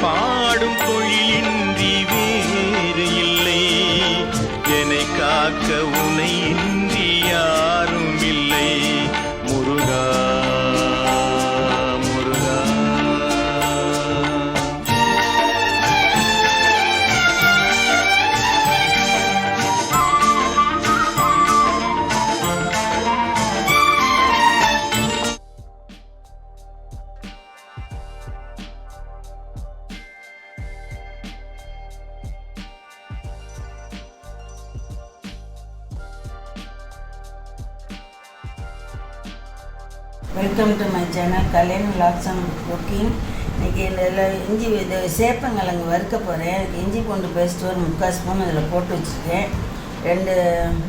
பாடும் welcome to my channel Kalyan lakhs cooking இன்றைக்கி இதில் இஞ்சி இது சேப்பங்கிழங்கு வறுக்க போகிறேன் இஞ்சி பூண்டு பேஸ்ட்டு ஒரு முக்கால் ஸ்பூன் இதில் போட்டு வச்சுருக்கேன். ரெண்டு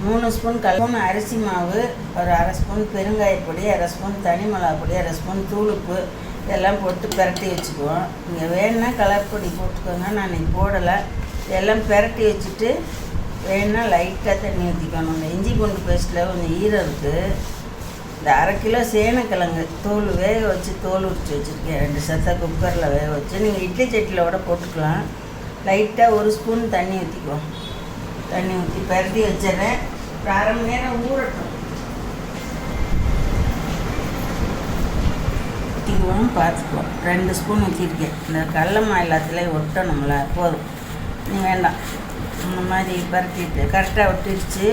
மூணு ஸ்பூன் கல் ஸ்பூன் அரிசி மாவு ஒரு அரை ஸ்பூன் பெருங்காயப்பொடி அரை ஸ்பூன் தனி மிளகாய் பொடி அரை ஸ்பூன் தூளுப்பு. இதெல்லாம் போட்டு பிரட்டி வச்சுக்குவோம். நீங்கள் வேணுன்னா கலர் பொடி போட்டுக்கோங்க. நான் இன்னைக்கு போடலை. இதெல்லாம் பிரட்டி வச்சுட்டு வேணுன்னா லைட்டாக தண்ணி ஊற்றிக்கணும் இந்த இஞ்சி பூண்டு பேஸ்ட்டில் கொஞ்சம் ஈரம் இருக்குது இந்த அரை கிலோ சேனக்கிழங்கு தோல் வேக வச்சு தோல் உரிச்சு வச்சுருக்கேன். ரெண்டு சத்த குக்கரில் வேக வச்சு. நீங்கள் இட்லி சட்டியில் கூட போட்டுக்கலாம். லைட்டாக ஒரு ஸ்பூன் தண்ணி ஊற்றிக்குவோம் தண்ணி ஊற்றி பரட்டி வச்சிடுறேன். ஒரு அரை மணி நேரம் ஊறட்டும். ஊற்றிக்குவோம் பார்த்துக்குவோம். ரெண்டு ஸ்பூன் ஊற்றிருக்கேன் இந்த கடல எல்லாத்துலேயும் ஒட்டணும்ல போதும். நீ வேண்டாம். இந்த மாதிரி பரட்டிட்டு கரெக்டாக ஒட்டிடுச்சு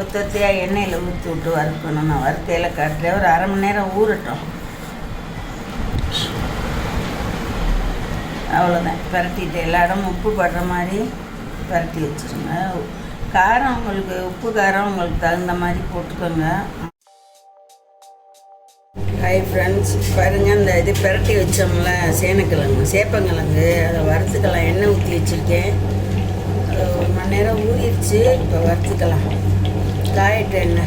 ஒத்தொத்தையாக எண்ணெயில் ஊற்றி விட்டு வறுக்கணும். நான் வறுக்கையில் காட்டில் ஒரு அரை மணி நேரம் ஊறட்டும். அவ்வளோதான் பரட்டிட்டு எல்லா இடமும் உப்பு படுற மாதிரி பரட்டி வச்சுருங்க. காரம் உங்களுக்கு உப்பு காரம் உங்களுக்கு தகுந்த மாதிரி போட்டுக்கோங்க. ஹாய் ஃப்ரெண்ட்ஸ் பாருங்கள் இந்த இது பிரட்டி வச்சோம்ல சேனக்கிழங்கு சேப்பங்கிழங்கு. அதை வறுத்துக்கலாம். எண்ணெய் ஊற்றி வச்சுருக்கேன். ஒரு மணி நேரம் ஊறிடுச்சு. இப்போ வறுத்துக்கலாம். Uh, காயட்டு என்ன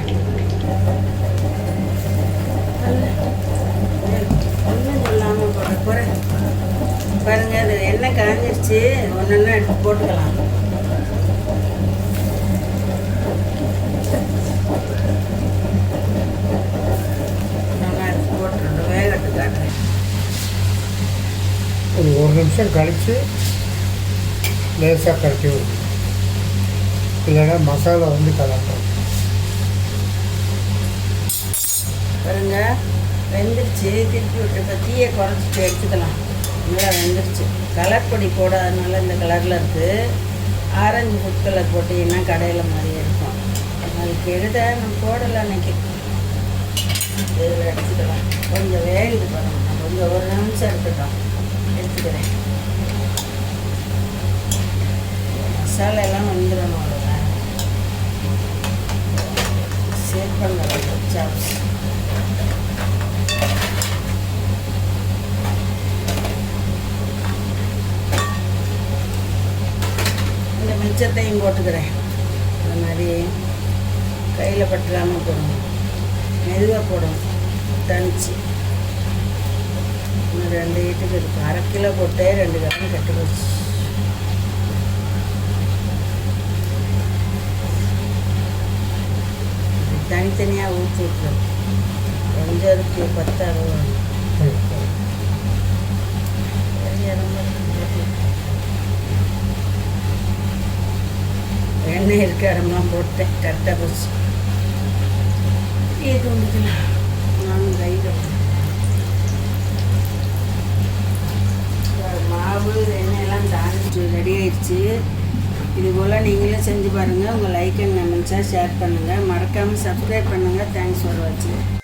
ஒன்றும் சொல்லாமல் போட போகிறேன் பாருங்கள் அது எண்ணெய் காஞ்சிருச்சு? ஒன்று எடுத்து போட்டுக்கலாம். ஒன்றா எடுத்து போட்டுருண்டு வேகட்டு ஒரு ஒரு நிமிஷம் கழித்து லேசாக கட்டி விடும் இல்லைன்னா மசாலா வந்து கலக்கும். பாருங்க. வெந்துருச்சு. திருப்பி விட்டு இப்போ தீயை குறைச்சிட்டு எடுத்துக்கலாம். நல்லா வெந்துருச்சு. கலர் பொடி போடாதனால இந்த கலரில் இருக்குது ஆரஞ்சு ஃபுட் கலர் போட்டிங்கன்னா கடையில் மாதிரி இருக்கும். அதுக்கு எடுத்த நான் போடலை அன்னைக்கு. இதில் எடுத்துக்கலாம். கொஞ்சம் வேகுது பாருங்க. நான் கொஞ்சம் ஒரு நிமிஷம் எடுத்துக்கலாம். எடுத்துக்கிறேன். மசாலா எல்லாம் வந்துடணும் அவ்வளோதான் சேப்பங்க சாப்ஸ் இந்த மிச்சத்தையும் போட்டுக்கிறேன். அது மாதிரி கையில் பட்டுறாமல் போடணும். மெதுவாக போடணும். தனிச்சு. இன்னும் ரெண்டு ஈட்டுக்கு இருக்கு. அரை கிலோ போட்டே ரெண்டு கிராம் கட்டு போச்சு தனித்தனியாக ஊற்றி விட்டுரும் கொஞ்சம் இருக்கு பத்தாது எண்ணெய் இருக்க இடம்லாம் போட்டேன் கரெக்டாக போச்சு. இது ஒன்று நானும் கையில் மாவு எண்ணெயெல்லாம் தாண்டி ரெடி ஆயிடுச்சு. இது போல் நீங்களும் செஞ்சு பாருங்கள் உங்கள் லைக் அண்ட் கமெண்ட்ஸாக ஷேர் பண்ணுங்கள் மறக்காமல் சப்ஸ்கிரைப் பண்ணுங்கள் தேங்க்ஸ் ஃபார் வாட்சிங்